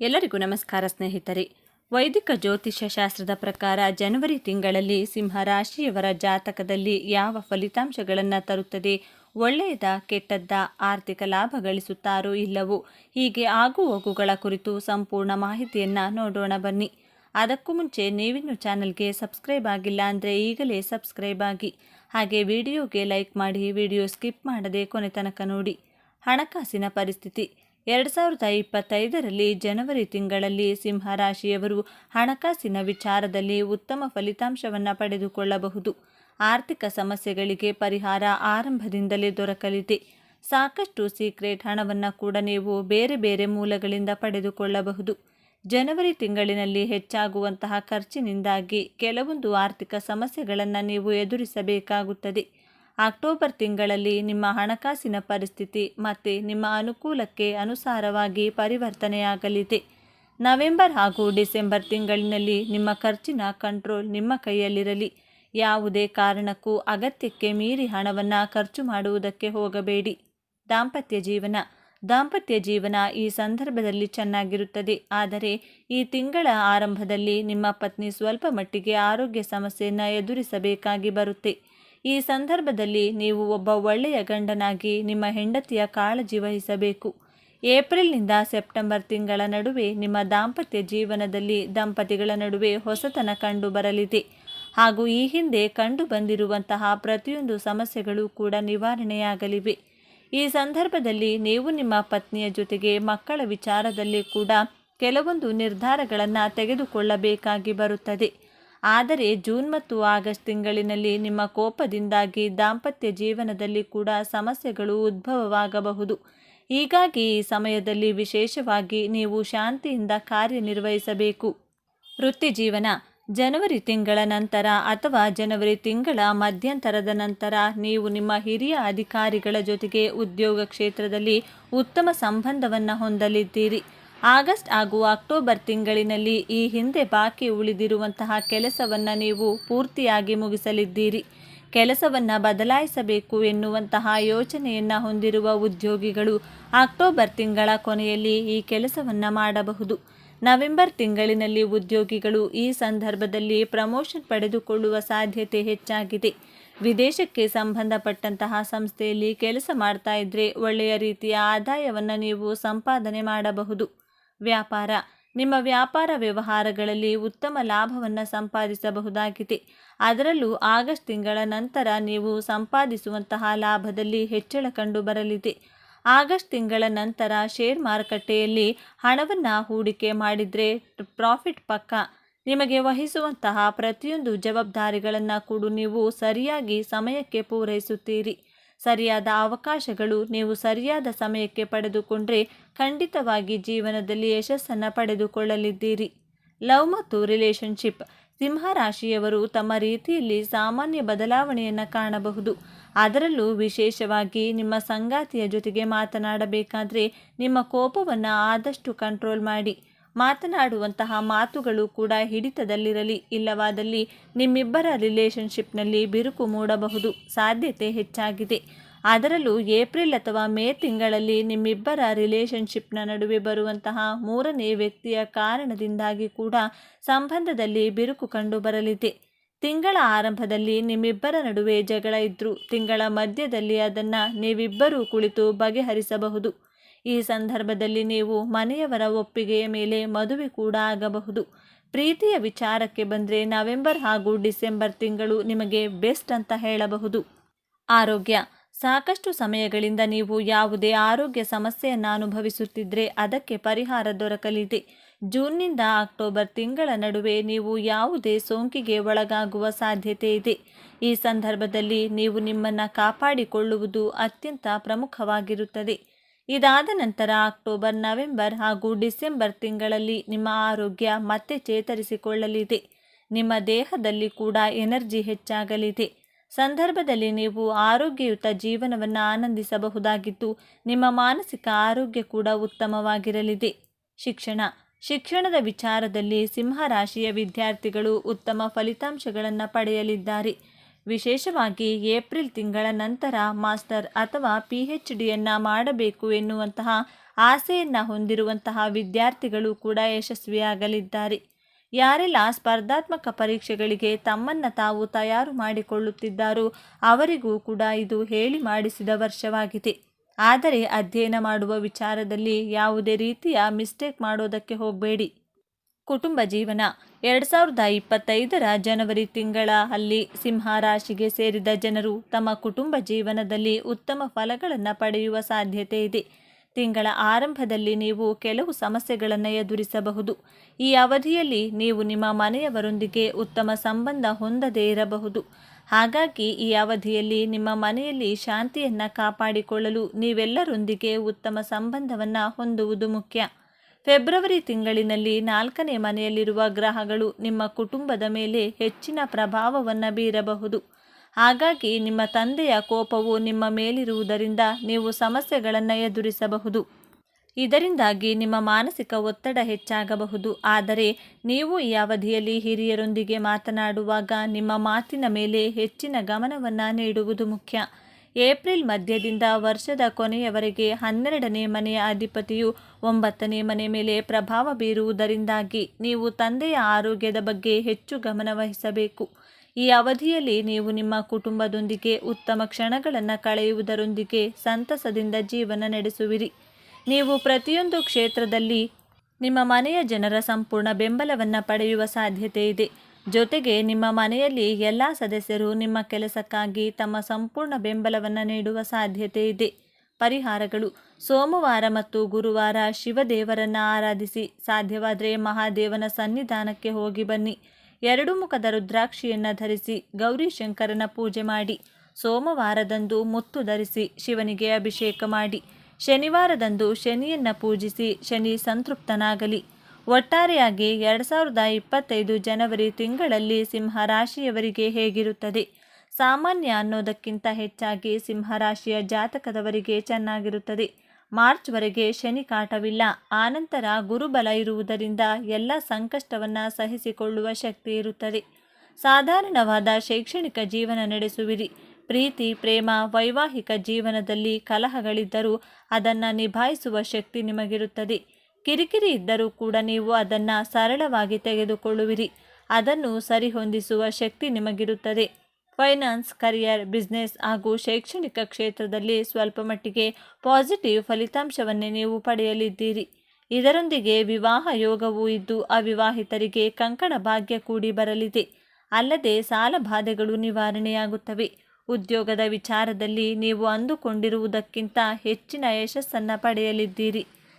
ಎಲ್ಲರಿಗೂ ನಮಸ್ಕಾರ ಸ್ನೇಹಿತರೆ. ವೈದಿಕ ಜ್ಯೋತಿಷ್ಯ ಶಾಸ್ತ್ರದ ಪ್ರಕಾರ ಜನವರಿ ತಿಂಗಳಲ್ಲಿ ಸಿಂಹ ರಾಶಿಯವರ ಜಾತಕದಲ್ಲಿ ಯಾವ ಫಲಿತಾಂಶಗಳನ್ನು ತರುತ್ತದೆ, ಒಳ್ಳೆಯದ, ಕೆಟ್ಟದ್ದ, ಆರ್ಥಿಕ ಲಾಭ ಗಳಿಸುತ್ತಾರೋ ಇಲ್ಲವೋ, ಹೀಗೆ ಆಗು ಹೋಗುಗಳ ಕುರಿತು ಸಂಪೂರ್ಣ ಮಾಹಿತಿಯನ್ನು ನೋಡೋಣ ಬನ್ನಿ. ಅದಕ್ಕೂ ಮುಂಚೆ ನೀವಿನ್ನು ಚಾನಲ್ಗೆ ಸಬ್ಸ್ಕ್ರೈಬ್ ಆಗಿಲ್ಲ ಅಂದರೆ ಈಗಲೇ ಸಬ್ಸ್ಕ್ರೈಬ್ ಆಗಿ, ಹಾಗೆ ವಿಡಿಯೋಗೆ ಲೈಕ್ ಮಾಡಿ ವಿಡಿಯೋ ಸ್ಕಿಪ್ ಮಾಡದೆ ಕೊನೆ ತನಕ ನೋಡಿ. ಹಣಕಾಸಿನ ಪರಿಸ್ಥಿತಿ. ಎರಡು ಸಾವಿರದ ಇಪ್ಪತ್ತೈದರಲ್ಲಿ ಜನವರಿ ತಿಂಗಳಲ್ಲಿ ಸಿಂಹರಾಶಿಯವರು ಹಣಕಾಸಿನ ವಿಚಾರದಲ್ಲಿ ಉತ್ತಮ ಫಲಿತಾಂಶವನ್ನು ಪಡೆದುಕೊಳ್ಳಬಹುದು. ಆರ್ಥಿಕ ಸಮಸ್ಯೆಗಳಿಗೆ ಪರಿಹಾರ ಆರಂಭದಿಂದಲೇ ದೊರಕಲಿದೆ. ಸಾಕಷ್ಟು ಸೀಕ್ರೆಟ್ ಹಣವನ್ನು ಕೂಡ ನೀವು ಬೇರೆ ಬೇರೆ ಮೂಲಗಳಿಂದ ಪಡೆದುಕೊಳ್ಳಬಹುದು. ಜನವರಿ ತಿಂಗಳಿನಲ್ಲಿ ಹೆಚ್ಚಾಗುವಂತಹ ಖರ್ಚಿನಿಂದಾಗಿ ಕೆಲವೊಂದು ಆರ್ಥಿಕ ಸಮಸ್ಯೆಗಳನ್ನು ನೀವು ಎದುರಿಸಬೇಕಾಗುತ್ತದೆ. ಅಕ್ಟೋಬರ್ ತಿಂಗಳಲ್ಲಿ ನಿಮ್ಮ ಹಣಕಾಸಿನ ಪರಿಸ್ಥಿತಿ ಮತ್ತು ನಿಮ್ಮ ಅನುಕೂಲಕ್ಕೆ ಅನುಸಾರವಾಗಿ ಪರಿವರ್ತನೆಯಾಗಲಿದೆ. ನವೆಂಬರ್ ಹಾಗೂ ಡಿಸೆಂಬರ್ ತಿಂಗಳಿನಲ್ಲಿ ನಿಮ್ಮ ಖರ್ಚಿನ ಕಂಟ್ರೋಲ್ ನಿಮ್ಮ ಕೈಯಲ್ಲಿರಲಿ. ಯಾವುದೇ ಕಾರಣಕ್ಕೂ ಅಗತ್ಯಕ್ಕೆ ಮೀರಿ ಹಣವನ್ನು ಖರ್ಚು ಮಾಡುವುದಕ್ಕೆ ಹೋಗಬೇಡಿ. ದಾಂಪತ್ಯ ಜೀವನ. ದಾಂಪತ್ಯ ಜೀವನ ಈ ಸಂದರ್ಭದಲ್ಲಿ ಚೆನ್ನಾಗಿರುತ್ತದೆ. ಆದರೆ ಈ ತಿಂಗಳ ಆರಂಭದಲ್ಲಿ ನಿಮ್ಮ ಪತ್ನಿ ಸ್ವಲ್ಪ ಮಟ್ಟಿಗೆ ಆರೋಗ್ಯ ಸಮಸ್ಯೆಯನ್ನು ಎದುರಿಸಬೇಕಾಗಿ ಬರುತ್ತೆ. ಈ ಸಂದರ್ಭದಲ್ಲಿ ನೀವು ಒಬ್ಬ ಒಳ್ಳೆಯ ಗಂಡನಾಗಿ ನಿಮ್ಮ ಹೆಂಡತಿಯ ಕಾಳಜಿ ವಹಿಸಬೇಕು. ಏಪ್ರಿಲ್ನಿಂದ ಸೆಪ್ಟೆಂಬರ್ ತಿಂಗಳ ನಡುವೆ ನಿಮ್ಮ ದಾಂಪತ್ಯ ಜೀವನದಲ್ಲಿ ದಂಪತಿಗಳ ನಡುವೆ ಹೊಸತನ ಕಂಡು ಬರಲಿದೆ ಹಾಗೂ ಈ ಹಿಂದೆ ಕಂಡು ಬಂದಿರುವಂತಹ ಪ್ರತಿಯೊಂದು ಸಮಸ್ಯೆಗಳು ಕೂಡ ನಿವಾರಣೆಯಾಗಲಿವೆ. ಈ ಸಂದರ್ಭದಲ್ಲಿ ನೀವು ನಿಮ್ಮ ಪತ್ನಿಯ ಜೊತೆಗೆ ಮಕ್ಕಳ ವಿಚಾರದಲ್ಲಿ ಕೂಡ ಕೆಲವೊಂದು ನಿರ್ಧಾರಗಳನ್ನು ತೆಗೆದುಕೊಳ್ಳಬೇಕಾಗಿ ಬರುತ್ತದೆ. ಆದರೆ ಜೂನ್ ಮತ್ತು ಆಗಸ್ಟ್ ತಿಂಗಳಿನಲ್ಲಿ ನಿಮ್ಮ ಕೋಪದಿಂದಾಗಿ ದಾಂಪತ್ಯ ಜೀವನದಲ್ಲಿ ಕೂಡ ಸಮಸ್ಯೆಗಳು ಉದ್ಭವವಾಗಬಹುದು. ಹೀಗಾಗಿ ಈ ಸಮಯದಲ್ಲಿ ವಿಶೇಷವಾಗಿ ನೀವು ಶಾಂತಿಯಿಂದ ಕಾರ್ಯನಿರ್ವಹಿಸಬೇಕು. ವೃತ್ತಿ ಜೀವನ, ಜನವರಿ ತಿಂಗಳ ನಂತರ ಅಥವಾ ಜನವರಿ ತಿಂಗಳ ಮಧ್ಯಂತರದ ನಂತರ ನೀವು ನಿಮ್ಮ ಹಿರಿಯ ಅಧಿಕಾರಿಗಳ ಜೊತೆಗೆ ಉದ್ಯೋಗ ಕ್ಷೇತ್ರದಲ್ಲಿ ಉತ್ತಮ ಸಂಬಂಧವನ್ನು ಹೊಂದಲಿದ್ದೀರಿ. ಆಗಸ್ಟ್ ಹಾಗೂ ಅಕ್ಟೋಬರ್ ತಿಂಗಳಿನಲ್ಲಿ ಈ ಹಿಂದೆ ಬಾಕಿ ಉಳಿದಿರುವಂತಹ ಕೆಲಸವನ್ನು ನೀವು ಪೂರ್ತಿಯಾಗಿ ಮುಗಿಸಲಿದ್ದೀರಿ. ಕೆಲಸವನ್ನು ಬದಲಾಯಿಸಬೇಕು ಎನ್ನುವಂತಹ ಯೋಚನೆಯನ್ನು ಹೊಂದಿರುವ ಉದ್ಯೋಗಿಗಳು ಅಕ್ಟೋಬರ್ ತಿಂಗಳ ಕೊನೆಯಲ್ಲಿ ಈ ಕೆಲಸವನ್ನು ಮಾಡಬಹುದು. ನವೆಂಬರ್ ತಿಂಗಳಿನಲ್ಲಿ ಉದ್ಯೋಗಿಗಳು ಈ ಸಂದರ್ಭದಲ್ಲಿ ಪ್ರಮೋಷನ್ ಪಡೆದುಕೊಳ್ಳುವ ಸಾಧ್ಯತೆ ಹೆಚ್ಚಾಗಿದೆ. ವಿದೇಶಕ್ಕೆ ಸಂಬಂಧಪಟ್ಟಂತಹ ಸಂಸ್ಥೆಯಲ್ಲಿ ಕೆಲಸ ಮಾಡ್ತಾ ಇದ್ರೆ ಒಳ್ಳೆಯ ರೀತಿಯ ಆದಾಯವನ್ನು ನೀವು ಸಂಪಾದನೆ ಮಾಡಬಹುದು. ವ್ಯಾಪಾರ. ನಿಮ್ಮ ವ್ಯಾಪಾರ ವ್ಯವಹಾರಗಳಲ್ಲಿ ಉತ್ತಮ ಲಾಭವನ್ನು ಸಂಪಾದಿಸಬಹುದಾಗಿದೆ. ಅದರಲ್ಲೂ ಆಗಸ್ಟ್ ತಿಂಗಳ ನಂತರ ನೀವು ಸಂಪಾದಿಸುವಂತಹ ಲಾಭದಲ್ಲಿ ಹೆಚ್ಚಳ ಕಂಡು ಬರಲಿದೆ. ಆಗಸ್ಟ್ ತಿಂಗಳ ನಂತರ ಶೇರ್ ಮಾರುಕಟ್ಟೆಯಲ್ಲಿ ಹಣವನ್ನು ಹೂಡಿಕೆ ಮಾಡಿದರೆ ಪ್ರಾಫಿಟ್ ಪಕ್ಕ. ನಿಮಗೆ ವಹಿಸುವಂತಹ ಪ್ರತಿಯೊಂದು ಜವಾಬ್ದಾರಿಗಳನ್ನು ಕೂಡ ನೀವು ಸರಿಯಾಗಿ ಸಮಯಕ್ಕೆ ಪೂರೈಸುತ್ತೀರಿ. ಸರಿಯಾದ ಅವಕಾಶಗಳು ನೀವು ಸರಿಯಾದ ಸಮಯಕ್ಕೆ ಪಡೆದುಕೊಂಡ್ರೆ ಖಂಡಿತವಾಗಿ ಜೀವನದಲ್ಲಿ ಯಶಸ್ಸನ್ನು ಪಡೆದುಕೊಳ್ಳಲಿದ್ದೀರಿ. ಲವ್ ಮತ್ತು ರಿಲೇಶನ್ಶಿಪ್ ಸಿಂಹರಾಶಿಯವರು ತಮ್ಮ ರೀತಿಯಲ್ಲಿ ಸಾಮಾನ್ಯ ಬದಲಾವಣೆಯನ್ನು ಕಾಣಬಹುದು. ಅದರಲ್ಲೂ ವಿಶೇಷವಾಗಿ ನಿಮ್ಮ ಸಂಗಾತಿಯ ಜೊತೆಗೆ ಮಾತನಾಡಬೇಕಾದರೆ ನಿಮ್ಮ ಕೋಪವನ್ನು ಆದಷ್ಟು ಕಂಟ್ರೋಲ್ ಮಾಡಿ. ಮಾತನಾಡುವಂತಹ ಮಾತುಗಳು ಕೂಡ ಹಿಡಿತದಲ್ಲಿರಲಿ, ಇಲ್ಲವಾದಲ್ಲಿ ನಿಮ್ಮಿಬ್ಬರ ರಿಲೇಷನ್ಶಿಪ್ನಲ್ಲಿ ಬಿರುಕು ಮೂಡಬಹುದು ಸಾಧ್ಯತೆ ಹೆಚ್ಚಾಗಿದೆ. ಅದರಲ್ಲೂ ಏಪ್ರಿಲ್ ಅಥವಾ ಮೇ ತಿಂಗಳಲ್ಲಿ ನಿಮ್ಮಿಬ್ಬರ ರಿಲೇಷನ್ಶಿಪ್ನ ನಡುವೆ ಬರುವಂತಹ ಮೂರನೇ ವ್ಯಕ್ತಿಯ ಕಾರಣದಿಂದಾಗಿ ಕೂಡ ಸಂಬಂಧದಲ್ಲಿ ಬಿರುಕು ಕಂಡು ಬರಲಿದೆ ತಿಂಗಳ ಆರಂಭದಲ್ಲಿ ನಿಮ್ಮಿಬ್ಬರ ನಡುವೆ ಜಗಳ ಇದ್ದರೂ ತಿಂಗಳ ಮಧ್ಯದಲ್ಲಿ ಅದನ್ನು ನೀವಿಬ್ಬರೂ ಕುಳಿತು ಬಗೆಹರಿಸಬಹುದು. ಈ ಸಂದರ್ಭದಲ್ಲಿ ನೀವು ಮನೆಯವರ ಒಪ್ಪಿಗೆಯ ಮೇಲೆ ಮದುವೆ ಕೂಡ ಆಗಬಹುದು. ಪ್ರೀತಿಯ ವಿಚಾರಕ್ಕೆ ಬಂದರೆ ನವೆಂಬರ್ ಹಾಗೂ ಡಿಸೆಂಬರ್ ತಿಂಗಳು ನಿಮಗೆ ಬೆಸ್ಟ್ ಅಂತ ಹೇಳಬಹುದು. ಆರೋಗ್ಯ. ಸಾಕಷ್ಟು ಸಮಯಗಳಿಂದ ನೀವು ಯಾವುದೇ ಆರೋಗ್ಯ ಸಮಸ್ಯೆಯನ್ನು ಅನುಭವಿಸುತ್ತಿದ್ದರೆ ಅದಕ್ಕೆ ಪರಿಹಾರ ದೊರಕಲಿದೆ. ಜೂನ್ನಿಂದ ಅಕ್ಟೋಬರ್ ತಿಂಗಳ ನಡುವೆ ನೀವು ಯಾವುದೇ ಸೋಂಕಿಗೆ ಒಳಗಾಗುವ ಸಾಧ್ಯತೆ ಇದೆ. ಈ ಸಂದರ್ಭದಲ್ಲಿ ನೀವು ನಿಮ್ಮನ್ನು ಕಾಪಾಡಿಕೊಳ್ಳುವುದು ಅತ್ಯಂತ ಪ್ರಮುಖವಾಗಿರುತ್ತದೆ. ಇದಾದ ನಂತರ ಅಕ್ಟೋಬರ್, ನವೆಂಬರ್ ಹಾಗೂ ಡಿಸೆಂಬರ್ ತಿಂಗಳಲ್ಲಿ ನಿಮ್ಮ ಆರೋಗ್ಯ ಮತ್ತೆ ಚೇತರಿಸಿಕೊಳ್ಳಲಿದೆ. ನಿಮ್ಮ ದೇಹದಲ್ಲಿ ಕೂಡ ಎನರ್ಜಿ ಹೆಚ್ಚಾಗಲಿದೆ. ಸಂದರ್ಭದಲ್ಲಿ ನೀವು ಆರೋಗ್ಯಯುತ ಜೀವನವನ್ನು ಆನಂದಿಸಬಹುದಾಗಿದ್ದು, ನಿಮ್ಮ ಮಾನಸಿಕ ಆರೋಗ್ಯ ಕೂಡ ಉತ್ತಮವಾಗಿರಲಿದೆ. ಶಿಕ್ಷಣ. ಶಿಕ್ಷಣದ ವಿಚಾರದಲ್ಲಿ ಸಿಂಹರಾಶಿಯ ವಿದ್ಯಾರ್ಥಿಗಳು ಉತ್ತಮ ಫಲಿತಾಂಶಗಳನ್ನು ಪಡೆಯಲಿದ್ದಾರೆ. ವಿಶೇಷವಾಗಿ ಏಪ್ರಿಲ್ ತಿಂಗಳ ನಂತರ ಮಾಸ್ಟರ್ ಅಥವಾ ಪಿ ಹೆಚ್ ಡಿಯನ್ನು ಮಾಡಬೇಕು ಎನ್ನುವಂತಹ ಆಸೆಯನ್ನು ಹೊಂದಿರುವಂತಹ ವಿದ್ಯಾರ್ಥಿಗಳು ಕೂಡ ಯಶಸ್ವಿಯಾಗಲಿದ್ದಾರೆ. ಯಾರೆಲ್ಲ ಸ್ಪರ್ಧಾತ್ಮಕ ಪರೀಕ್ಷೆಗಳಿಗೆ ತಮ್ಮನ್ನು ತಾವು ತಯಾರು ಮಾಡಿಕೊಳ್ಳುತ್ತಿದ್ದಾರೋ ಅವರಿಗೂ ಕೂಡ ಇದು ಹೇಳಿ ಮಾಡಿಸಿದ ವರ್ಷವಾಗಿದೆ. ಆದರೆ ಅಧ್ಯಯನ ಮಾಡುವ ವಿಚಾರದಲ್ಲಿ ಯಾವುದೇ ರೀತಿಯ ಮಿಸ್ಟೇಕ್ ಮಾಡೋದಕ್ಕೆ ಹೋಗಬೇಡಿ. ಕುಟುಂಬ ಜೀವನ. ಎರಡು ಸಾವಿರದ ಇಪ್ಪತ್ತೈದರ ಜನವರಿ ತಿಂಗಳ ಅಲ್ಲಿ ಸಿಂಹ ರಾಶಿಗೆ ಸೇರಿದ ಜನರು ತಮ್ಮ ಕುಟುಂಬ ಜೀವನದಲ್ಲಿ ಉತ್ತಮ ಫಲಗಳನ್ನು ಪಡೆಯುವ ಸಾಧ್ಯತೆ ಇದೆ. ತಿಂಗಳ ಆರಂಭದಲ್ಲಿ ನೀವು ಕೆಲವು ಸಮಸ್ಯೆಗಳನ್ನು ಎದುರಿಸಬಹುದು. ಈ ಅವಧಿಯಲ್ಲಿ ನೀವು ನಿಮ್ಮ ಮನೆಯವರೊಂದಿಗೆ ಉತ್ತಮ ಸಂಬಂಧ ಹೊಂದದೇ ಇರಬಹುದು. ಹಾಗಾಗಿ ಈ ಅವಧಿಯಲ್ಲಿ ನಿಮ್ಮ ಮನೆಯಲ್ಲಿ ಶಾಂತಿಯನ್ನು ಕಾಪಾಡಿಕೊಳ್ಳಲು ನೀವೆಲ್ಲರೊಂದಿಗೆ ಉತ್ತಮ ಸಂಬಂಧವನ್ನು ಹೊಂದುವುದು ಮುಖ್ಯ. ಫೆಬ್ರವರಿ ತಿಂಗಳಿನಲ್ಲಿ ನಾಲ್ಕನೇ ಮನೆಯಲ್ಲಿರುವ ಗ್ರಹಗಳು ನಿಮ್ಮ ಕುಟುಂಬದ ಮೇಲೆ ಹೆಚ್ಚಿನ ಪ್ರಭಾವವನ್ನು ಬೀರಬಹುದು. ಹಾಗಾಗಿ ನಿಮ್ಮ ತಂದೆಯ ಕೋಪವು ನಿಮ್ಮ ಮೇಲಿರುವುದರಿಂದ ನೀವು ಸಮಸ್ಯೆಗಳನ್ನು ಎದುರಿಸಬಹುದು. ಇದರಿಂದಾಗಿ ನಿಮ್ಮ ಮಾನಸಿಕ ಒತ್ತಡ ಹೆಚ್ಚಾಗಬಹುದು. ಆದರೆ ನೀವು ಈ ಅವಧಿಯಲ್ಲಿ ಹಿರಿಯರೊಂದಿಗೆ ಮಾತನಾಡುವಾಗ ನಿಮ್ಮ ಮಾತಿನ ಮೇಲೆ ಹೆಚ್ಚಿನ ಗಮನವನ್ನು ನೀಡುವುದು ಮುಖ್ಯ. ಏಪ್ರಿಲ್ ಮಧ್ಯದಿಂದ ವರ್ಷದ ಕೊನೆಯವರೆಗೆ ಹನ್ನೆರಡನೇ ಮನೆಯ ಅಧಿಪತಿಯು ಒಂಬತ್ತನೇ ಮನೆ ಮೇಲೆ ಪ್ರಭಾವ ಬೀರುವುದರಿಂದಾಗಿ ನೀವು ತಂದೆಯ ಆರೋಗ್ಯದ ಬಗ್ಗೆ ಹೆಚ್ಚು ಗಮನವಹಿಸಬೇಕು ಈ ಅವಧಿಯಲ್ಲಿ ನೀವು ನಿಮ್ಮ ಕುಟುಂಬದೊಂದಿಗೆ ಉತ್ತಮ ಕ್ಷಣಗಳನ್ನು ಕಳೆಯುವುದರೊಂದಿಗೆ ಸಂತಸದಿಂದ ಜೀವನ ನಡೆಸುವಿರಿ. ನೀವು ಪ್ರತಿಯೊಂದು ಕ್ಷೇತ್ರದಲ್ಲಿ ನಿಮ್ಮ ಮನೆಯ ಜನರ ಸಂಪೂರ್ಣ ಬೆಂಬಲವನ್ನು ಪಡೆಯುವ ಸಾಧ್ಯತೆ ಇದೆ ಜೊತೆಗೆ ನಿಮ್ಮ ಮನೆಯಲ್ಲಿ ಎಲ್ಲ ಸದಸ್ಯರು ನಿಮ್ಮ ಕೆಲಸಕ್ಕಾಗಿ ತಮ್ಮ ಸಂಪೂರ್ಣ ಬೆಂಬಲವನ್ನು ನೀಡುವ ಸಾಧ್ಯತೆ ಇದೆ. ಪರಿಹಾರಗಳು. ಸೋಮವಾರ ಮತ್ತು ಗುರುವಾರ ಶಿವದೇವರನ್ನು ಆರಾಧಿಸಿ ಸಾಧ್ಯವಾದರೆ ಮಹಾದೇವನ ಸನ್ನಿಧಾನಕ್ಕೆ ಹೋಗಿ ಬನ್ನಿ. ಎರಡು ಮುಖದ ರುದ್ರಾಕ್ಷಿಯನ್ನು ಧರಿಸಿ ಗೌರಿ ಶಂಕರನ ಪೂಜೆ ಮಾಡಿ. ಸೋಮವಾರದಂದು ಮುತ್ತು ಧರಿಸಿ ಶಿವನಿಗೆ ಅಭಿಷೇಕ ಮಾಡಿ. ಶನಿವಾರದಂದು ಶನಿಯನ್ನು ಪೂಜಿಸಿ ಶನಿ ಸಂತೃಪ್ತನಾಗಲಿ. ಒಟ್ಟಾರೆಯಾಗಿ ಎರಡು ಸಾವಿರದ ಇಪ್ಪತ್ತೈದು ಜನವರಿ ತಿಂಗಳಲ್ಲಿ ಸಿಂಹ ರಾಶಿಯವರಿಗೆ ಹೇಗಿರುತ್ತದೆ? ಸಾಮಾನ್ಯ ಅನ್ನೋದಕ್ಕಿಂತ ಹೆಚ್ಚಾಗಿ ಸಿಂಹರಾಶಿಯ ಜಾತಕದವರಿಗೆ ಚೆನ್ನಾಗಿರುತ್ತದೆ. ಮಾರ್ಚ್ವರೆಗೆ ಶನಿ ಕಾಟವಿಲ್ಲ. ಆನಂತರ ಗುರುಬಲ ಇರುವುದರಿಂದ ಎಲ್ಲ ಸಂಕಷ್ಟವನ್ನು ಸಹಿಸಿಕೊಳ್ಳುವ ಶಕ್ತಿ ಇರುತ್ತದೆ. ಸಾಧಾರಣವಾದ ಶೈಕ್ಷಣಿಕ ಜೀವನ ನಡೆಸುವಿರಿ. ಪ್ರೀತಿ, ಪ್ರೇಮ, ವೈವಾಹಿಕ ಜೀವನದಲ್ಲಿ ಕಲಹಗಳಿದ್ದರೂ ಅದನ್ನು ನಿಭಾಯಿಸುವ ಶಕ್ತಿ ನಿಮಗಿರುತ್ತದೆ. ಕಿರಿಕಿರಿ ಇದ್ದರೂ ಕೂಡ ನೀವು ಅದನ್ನು ಸರಳವಾಗಿ ತೆಗೆದುಕೊಳ್ಳುವಿರಿ. ಅದನ್ನು ಸರಿಹೊಂದಿಸುವ ಶಕ್ತಿ ನಿಮಗಿರುತ್ತದೆ. ಫೈನಾನ್ಸ್, ಕರಿಯರ್, ಬಿಸ್ನೆಸ್ ಹಾಗೂ ಶೈಕ್ಷಣಿಕ ಕ್ಷೇತ್ರದಲ್ಲಿ ಸ್ವಲ್ಪ ಮಟ್ಟಿಗೆ ಪಾಸಿಟಿವ್ ಫಲಿತಾಂಶವನ್ನೇ ನೀವು ಪಡೆಯಲಿದ್ದೀರಿ. ಇದರೊಂದಿಗೆ ವಿವಾಹ ಯೋಗವೂ ಇದ್ದು ಅವಿವಾಹಿತರಿಗೆ ಕಂಕಣ ಭಾಗ್ಯ ಕೂಡಿ ಬರಲಿದೆ. ಅಲ್ಲದೆ ಸಾಲ ಬಾಧೆಗಳು ನಿವಾರಣೆಯಾಗುತ್ತವೆ. ಉದ್ಯೋಗದ ವಿಚಾರದಲ್ಲಿ ನೀವು ಅಂದುಕೊಂಡಿರುವುದಕ್ಕಿಂತ ಹೆಚ್ಚಿನ ಯಶಸ್ಸನ್ನು ಪಡೆಯಲಿದ್ದೀರಿ.